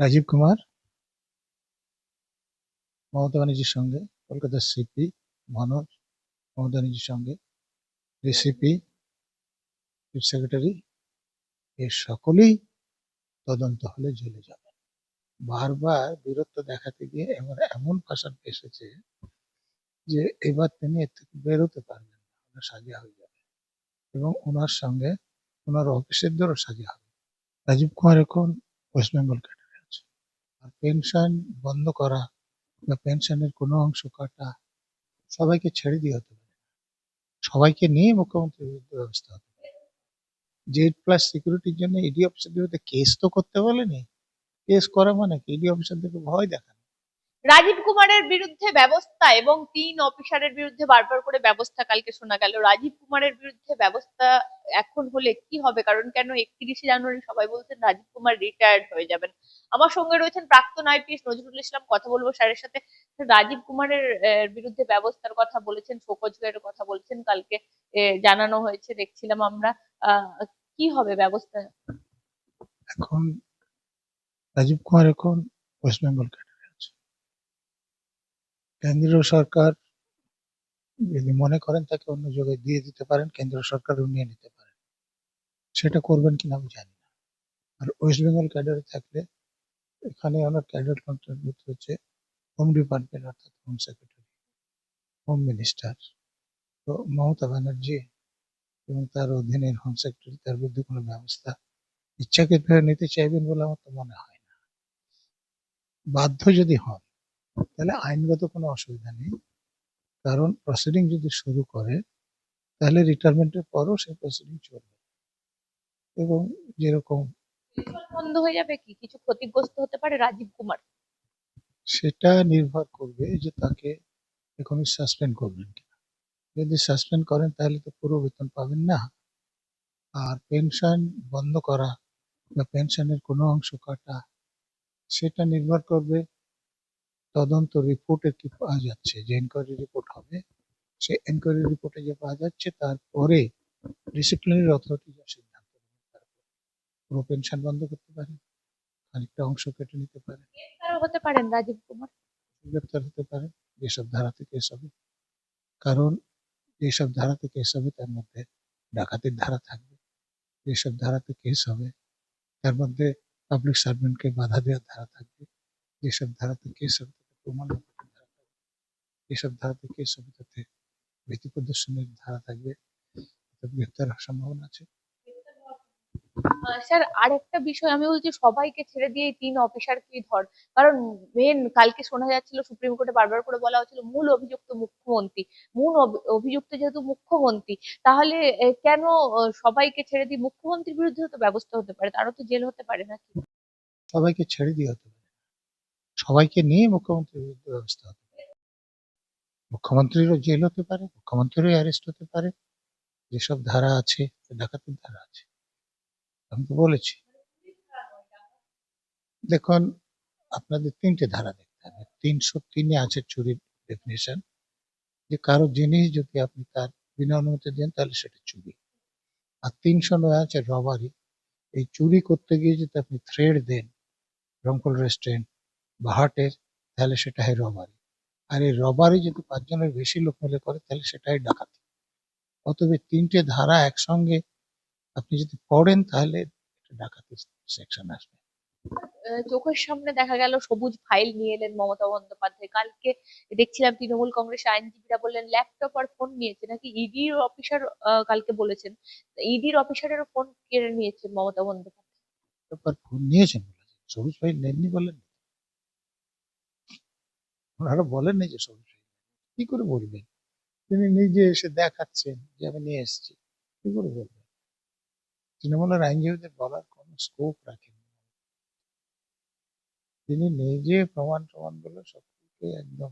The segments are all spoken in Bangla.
রাজীব কুমার, মমতা ব্যানার্জির সঙ্গে কলকাতার সিপি মনোজ, মমতা ব্যানার্জির সঙ্গে রেসিপি চিফ সেক্রেটারি এর সকলেই তদন্ত হলে জেলে যাবে। বারবার বীরত্ব দেখাতে গিয়ে এমন এমন ফাঁসান এসেছে যে এবার তিনি এর থেকে বেরোতে পারবেন না সাজা হয়ে যাবে এবং ওনার সঙ্গে ওনার অফিসেরদেরও সাজা হবে। রাজীব কুমার এখন ওয়েস্ট বেঙ্গল ক্যাডারে আর পেনশন বন্ধ করা বা পেনশনের কোনো অংশ কাটা সবাইকে ছেড়ে দিয়ে হতে পারে সবাইকে নিয়ে মুখ্যমন্ত্রীর বিরুদ্ধে ব্যবস্থা হতে পারে। জেড প্লাস সিকিউরিটির জন্য ইডি অফিসারদের বিরুদ্ধে কেস তো করতে বলেনি। কেস করা মানে কি? ইডি অফিসারদেরকে ভয় দেখানো। রাজীব কুমারের বিরুদ্ধে ব্যবস্থা এবং তিন অফিসারের বিরুদ্ধে বারবার করে ব্যবস্থা কালকে শোনা গেল। রাজীব কুমারের বিরুদ্ধে ব্যবস্থা এখন হলে কি হবে? কারণ কেন একত্রিশে জানুয়ারি সবাই বলছেন রাজীব কুমার রিটায়ার্ড হয়ে যাবেন। আমার সঙ্গে রয়েছেন প্রাক্তন আইপিএস নজরুল ইসলাম, কথা বলব স্যারের সাথে। রাজীব কুমারের বিরুদ্ধে ব্যবস্থার কথা বলেছেন শোকজের কথা বলছেন, কালকে জানানো হয়েছে, দেখছিলাম আমরা। কি হবে ব্যবস্থা? এখন রাজীব কুমার এখন ওয়েস্ট বেঙ্গল কেন্দ্রীয় সরকার যদি মনে করেন তাকে অন্য জায়গায় দিয়ে দিতে পারেন কেন্দ্র সরকারও নিয়ে নিতে পারেন সেটা করবেন কিনা আমি জানি না। আর ওয়েস্ট বেঙ্গল ক্যাডারে থাকলে এখানে ওনার ক্যাডার কন্ট্রিবিউট হচ্ছে হোম ডিপার্টমেন্ট, অর্থাৎ হোম সেক্রেটারি, হোম মিনিস্টার। তো মমতা ব্যানার্জি এবং তার অধীনের হোম সেক্রেটারি, তার বিরুদ্ধে কোনো ব্যবস্থা ইচ্ছাকৃতভাবে নিতে চাইবেন বলে আমার তো মনে হয় না। বাধ্য যদি হন তাহলে আইনগত কোনো অসুবিধা নেই। কারণ প্রসিডিং যদি শুরু করে তাহলে রিটায়ারমেন্টের পরও সেই প্রসিডিং চলবে। এবং যেরকম বন্ধ হয়ে যাবে কি? কিছু ক্ষতিগ্রস্ত হতে পারে রাজীব কুমার? সেটা নির্ভর করবে যে তাকে এখনই সাসপেন্ড করবেন কিনা। যদি সাসপেন্ড করেন তাহলে তো পুরো বেতন পাবেন না। আর পেনশন বন্ধ করা বা পেনশনের কোনো অংশ কাটা সেটা নির্ভর করবে তদন্ত রিপোর্টে কি পাওয়া যাচ্ছে? যে এনকোয়ারি রিপোর্ট হবে সেই এনকোয়ারি রিপোর্টে যে পাওয়া যাচ্ছে তারপরে ডিসিপ্লিনারি অথরিটি যা সিদ্ধান্ত পুরো পেনশন বন্ধ করতে পারে খানিকটা অংশ কেটে নিতে পারে। হতে পারেন রাজীব কুমার। গ্রেপ্তার হতে পারে যেসব ধারাতে কেস হবে। কারণ যেসব ধারাতে কেস হবে তার মধ্যে ডাকাতির ধারা থাকবে। যেসব ধারাতে কেস হবে তার মধ্যে পাবলিক সার্ভেন্টকে বাধা দেওয়ার ধারা থাকবে। যেসব ধারাতে কেস হবে প্রমাণ লোপাটের ধারা তাতে ভীতি প্রদর্শনের ধারা থাকবে। তাতে গ্রেপ্তার হওয়ার সম্ভাবনা আছে। স্যার আরেকটা বিষয় আমি বলছি সবাইকে ছেড়ে দিয়ে তিন অফিসারকেই ধর? কারণ মেন কালকে শোনা যাচ্ছিল সুপ্রিম কোর্টে বারবার করে বলা হচ্ছিল মূল অভিযুক্ত মুখ্যমন্ত্রী। মূল অভিযুক্ত যেহেতু মুখ্যমন্ত্রী তাহলে কেন সবাইকে ছেড়ে দিয়ে মুখ্যমন্ত্রীর বিরুদ্ধে তো ব্যবস্থা হতে পারে? তারও তো জেল হতে পারে নাকি? সবাইকে ছেড়ে দিয়ে হতে সবাইকে নিয়ে মুখ্যমন্ত্রীর বিরুদ্ধে ব্যবস্থা হতে পারে। মুখ্যমন্ত্রীরও জেল হতে পারে, মুখ্যমন্ত্রীরও অ্যারেস্ট হতে পারে। যেসব ধারা আছে ডাকাতির ধারা আছে। আমি তো বলেছি। দেখুন, আপনাদের তিনটে ধারা দেখতে হবে। তিনশো তিনে আছে চুরির ডেফিনেশন যে কারও জিনিস যদি আপনি তার বিনা অনুমতি দেন, তাহলে সেটা চুরি। আর তিনশো নয় আছে রবারি এই চুরি করতে গিয়ে যদি আপনি থ্রেড দেন, রংপুর রেস্টুরেন্ট বা হাটের তাহলে সেটা হয় রবারি আর এই রবারি যদি পাঁচজনের বেশি লোক মিলে করে তাহলে সেটাই ডাকাতি। অতএব এই তিনটে ধারা একসঙ্গে আপনি যদি পড়েন তাহলে ডাকাতি সেকশন আসবে। চোখের সামনে দেখা গেল সবুজ ফাইল নিয়ে এলেন মমতা বন্দ্যোপাধ্যায়। কালকে দেখছিলাম তৃণমূল কংগ্রেস আইনজীবীরা বললেন ল্যাপটপ আর ফোন নিয়েছে। নাকি ইডির অফিসার কালকে বলেছেন। ইডির অফিসারের ফোন কেড়ে নিয়েছেন মমতা বন্দ্যোপাধ্যায়। ফোন নিয়েছেন সবুজ ভাই নেননি বলেন ওনারা বলেননি যে সবুজ কি করে বলবেন? তিনি নিজে এসে দেখাচ্ছেন যে আমি নিয়ে এসেছি। কি করে বলবেন? তৃণমূলের আইনজীবীদের বলার কোনো স্কোপ রাখেন তিনি নিজে প্রমাণ প্রমাণ বলে সবকে একদম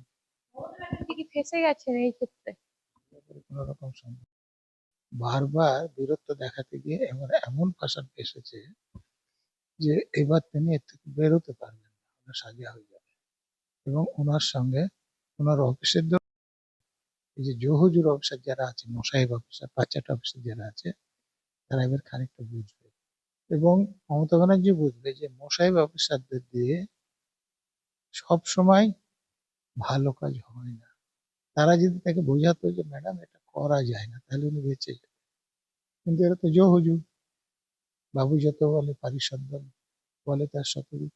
ফেসে গেছেন এই ক্ষেত্রে। কোনো রকম সম্ভব। বারবার বীরত্ব দেখাতে গিয়ে এমন এমন ফাঁসান এসেছে যে এবার তিনি এর থেকে বেরোতে পারবেন না। সাজা হয়ে যাবে। এবং ওনার সঙ্গে ওনার অফিসের এই যে জহুজুর অফিসার যারা আছে মোসাহেব অফিসার পাঁচাট অফিসার যারা আছে, তারা এবার খানিকটা বুঝবে। এবং মমতা ব্যানার্জি বুঝবে যে মশাই অফিসারদের দিয়ে সব সময় ভালো কাজ হয় না। তারা যদি তাকে বোঝাতো যে, ম্যাডাম, এটা করা যায় না, তাহলে উনি বেঁচে যেতেন কিন্তু এরা তো জো হুজুর বাবু যত বলে, পারিষদ বলে বলে, তার সতর্ক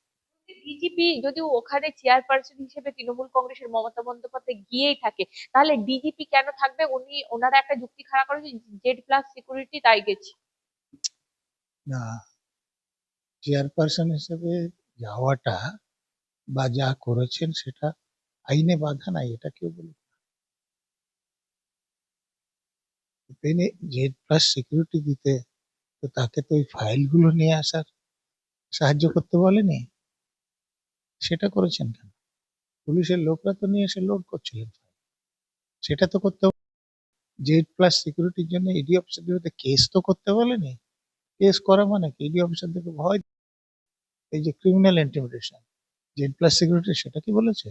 ডিজিপি যদি ওখানে চেয়ারপারসন হিসেবে তৃণমূল কংগ্রেসের মমতা বন্দ্যোপাধ্যায় গিয়েই থাকে, তাহলে ডিজিপি কেন থাকবে? উনি, ওনারা একটা যুক্তি খাড়া করে জেড প্লাস সিকিউরিটি তাই গেছে। না চেয়ারপারসন হিসেবে যাওয়াটা বা যা করেছেন সেটা আইনে বাধা নাই, এটা কেউ বলে জেড প্লাস সিকিউরিটি দিতে, তো তাকে তো ওই ফাইলগুলো নিয়ে আসার সাহায্য করতে বলেনি? সেটা করেছেন কেন? পুলিশের লোকরা তো নিয়ে এসে লোড করছিলেন সেটা তো করতে জেড প্লাস সিকিউরিটির জন্য ইডি অফিসারদের কেস তো করতে বলেনি। কেস করা মানে কি? ইডি অফিসারদেরকে ভয় এই যে criminal intimidation Z plus security সেটা কি বলেছে?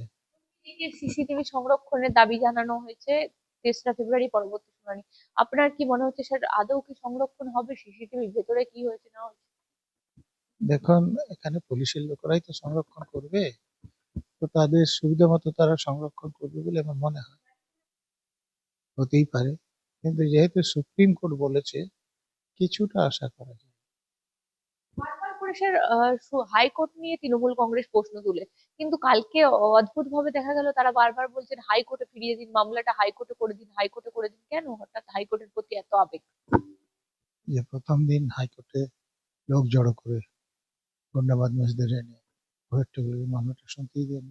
সিসিটিভি সংরক্ষণের দাবি জানানো হয়েছে তেসরা ফেব্রুয়ারি পরবর্তী শুনানি। আপনার কি মনে হচ্ছে, স্যার, আদৌ কি সংরক্ষণ হবে? সিসিটিভির ভেতরে কি হয়েছে, না হয়েছে? দেখুন এখানে পুলিশের লোকেরাই তো সংরক্ষণ করবে। তো তাদের সুবিধা মতো তারা সংরক্ষণ করবে বলে আমার মনে হয়। হতেই পারে। কিন্তু যেহেতু সুপ্রিম কোর্ট বলেছে কিছুটা আশা করা যায়। বারবার হাইকোর্ট নিয়ে তৃণমূল কংগ্রেস প্রশ্ন তুলে। কিন্তু কালকে অদ্ভুত ভাবে দেখা গেল তারা বারবার বলছেন হাইকোর্টে ফিরিয়ে দিন মামলাটা হাইকোর্টে করে দিন হাইকোর্টে করে দিন। কেন? হঠাৎ হাইকোর্টের প্রতি এত আবেগ। যে প্রথম দিন হাইকোর্টে লোক জড়ো করে গন্ডা বদমাসদের এনে ভয়ের মামলাটা শুনতেই দেন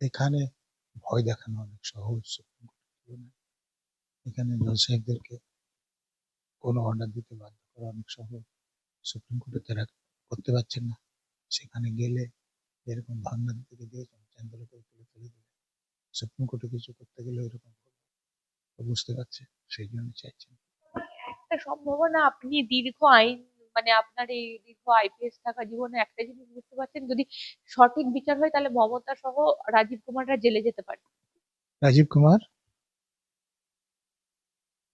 এখানে ভয় দেখানো অনেক সহজ। সুপ্রিম এখানে সাহেবদেরকে কোনো অর্ডার দিতে বাধ্য করা অনেক সহজ। সুপ্রিম কোর্টে তারা করতে পারছেন না। সেখানে গেলে এরকম দিতে দিয়েছেন চ্যান্ডেল করে তুলে ফেলে দেবে সুপ্রিম কোর্টে কিছু করতে গেলে এরকম বুঝতে পারছে সেই জন্য চাইছেন। একটা সম্ভাবনা আপনি দীর্ঘ আইন মানে আপনার এই দীর্ঘ আইপিএস থাকা জীবনে একটা জিনিস বুঝতে পারছেন? যদি সঠিক বিচার হয় তাহলে মমতা সহ রাজীব কুমাররা জেলে যেতে পারে। রাজীব কুমার?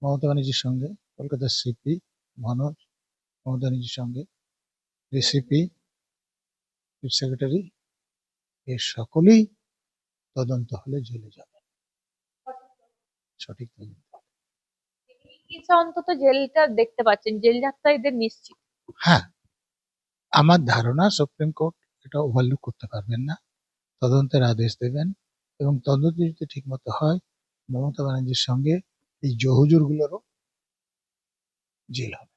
মমতা ব্যানার্জির সঙ্গে কলকাতার সিপি মনোজ মমতা ব্যানার্জির সঙ্গে রেসিপি চিফ সেক্রেটারি এর সকলেই তদন্ত হলে জেলে যাবে। সঠিক তদন্ত অন্তত জেলটা দেখতে পাচ্ছেন? জেল যাত্রা এদের নিশ্চিত। হ্যাঁ আমার ধারণা সুপ্রিম কোর্ট এটা ওভারলুক করতে পারবেন না। তদন্তের আদেশ দেবেন এবং তদন্ত যদি ঠিক মতো হয়, মমতা ব্যানার্জির সঙ্গে এই জহুজুর গুলোরও জেল হবে।